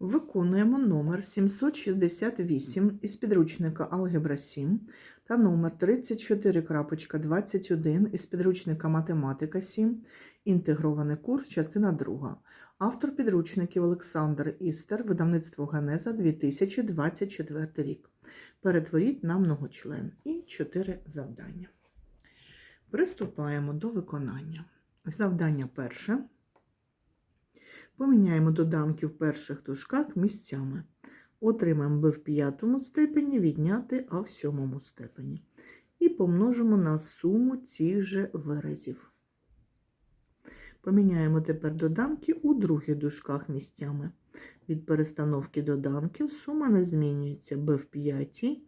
Виконуємо номер 768 із підручника Алгебра 7 та номер 34.21 із підручника Математика 7, інтегрований курс, частина 2. Автор підручників Олександр Істер, видавництво Генеза 2024 рік. Перетворіть на многочлен і 4 завдання. Приступаємо до виконання. Завдання перше. Поміняємо доданки в перших дужках місцями. Отримаємо b в п'ятому степені, відняти а в сьомому степені. І помножимо на суму цих же виразів. Поміняємо тепер доданки у других дужках місцями. Від перестановки доданків сума не змінюється b в п'ятій,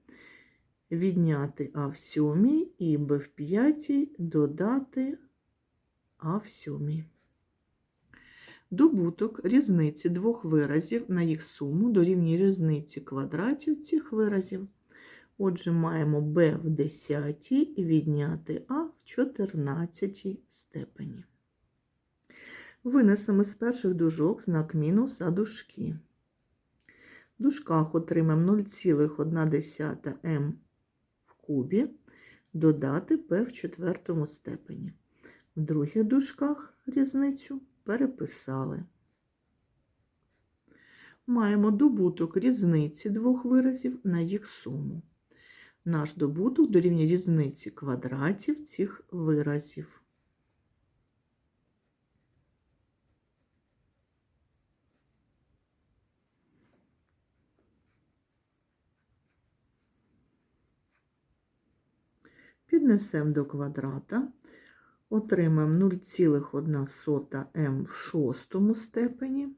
відняти а в сьомій і b в п'ятій додати а в сьомій. Добуток різниці двох виразів на їх суму дорівнює різниці квадратів цих виразів. Отже, маємо b в 10 відняти а в 14 степені. Винесемо з перших дужок знак мінус за дужки. В дужках отримаємо 0,1 м в кубі, додати p в четвертому степені. В других дужках різницю переписали. Маємо добуток різниці двох виразів на їх суму. Наш добуток дорівнює різниці квадратів цих виразів. Піднесемо до квадрата отримаємо 0,1 м в шостому степені,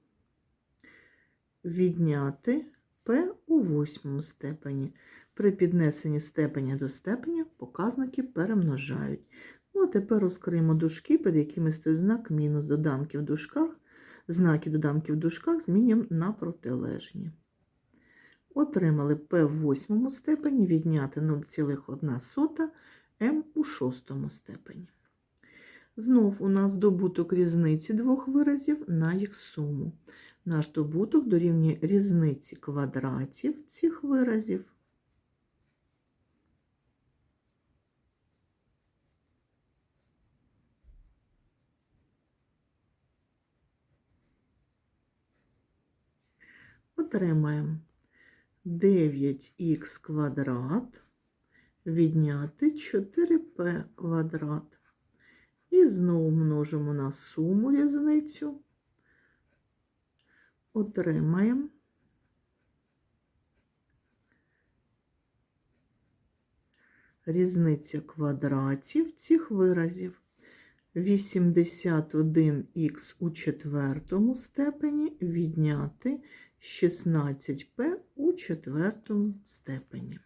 відняти p у восьмому степені. При піднесенні степеня до степеня показники перемножають. Ну, а тепер розкриємо дужки, під якими стоїть знак мінус доданки в дужках. Знаки доданки в дужках змінюємо на протилежні. Отримали p в восьмому степені, відняти 0,1 м у шостому степені. Знов у нас добуток різниці двох виразів на їх суму. Наш добуток дорівнює різниці квадратів цих виразів. Отримаємо 9х квадрат відняти 4p квадрат. І знову множимо на суму різницю, отримаємо різниця квадратів цих виразів 81х у четвертому степені відняти 16p у четвертому степені.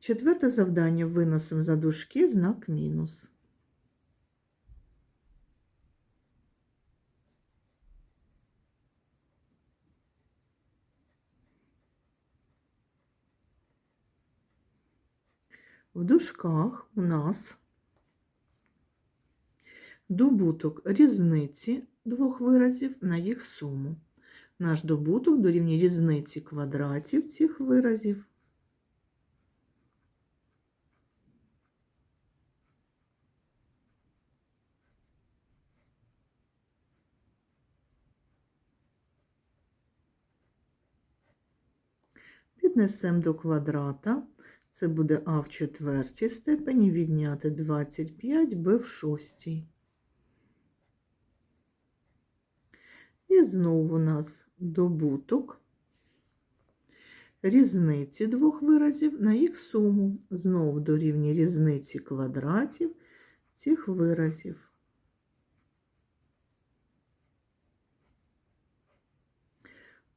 Четверте завдання виносимо за дужки знак мінус. В дужках у нас добуток різниці двох виразів на їх суму. Наш добуток дорівнює різниці квадратів цих виразів. Піднесемо до квадрата. Це буде А в четвертій степені відняти 25 Б в шостій. І знову у нас добуток різниці двох виразів на їх суму. Знову дорівнює різниці квадратів цих виразів.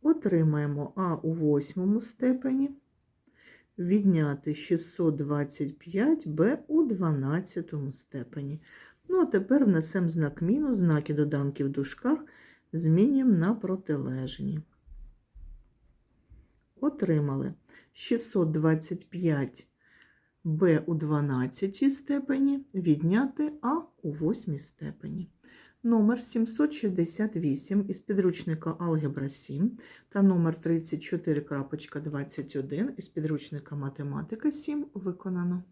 Отримаємо А у восьмому степені відняти 625 Б у 12 степені. Ну, а тепер внесемо знак мінус, знаки доданки в дужках змінюємо на протилежні. Отримали 625 Б у 12 степені, відняти А у 8 степені. Номер 768 із підручника Алгебра 7 та номер 34.21 із підручника Математика 7 виконано.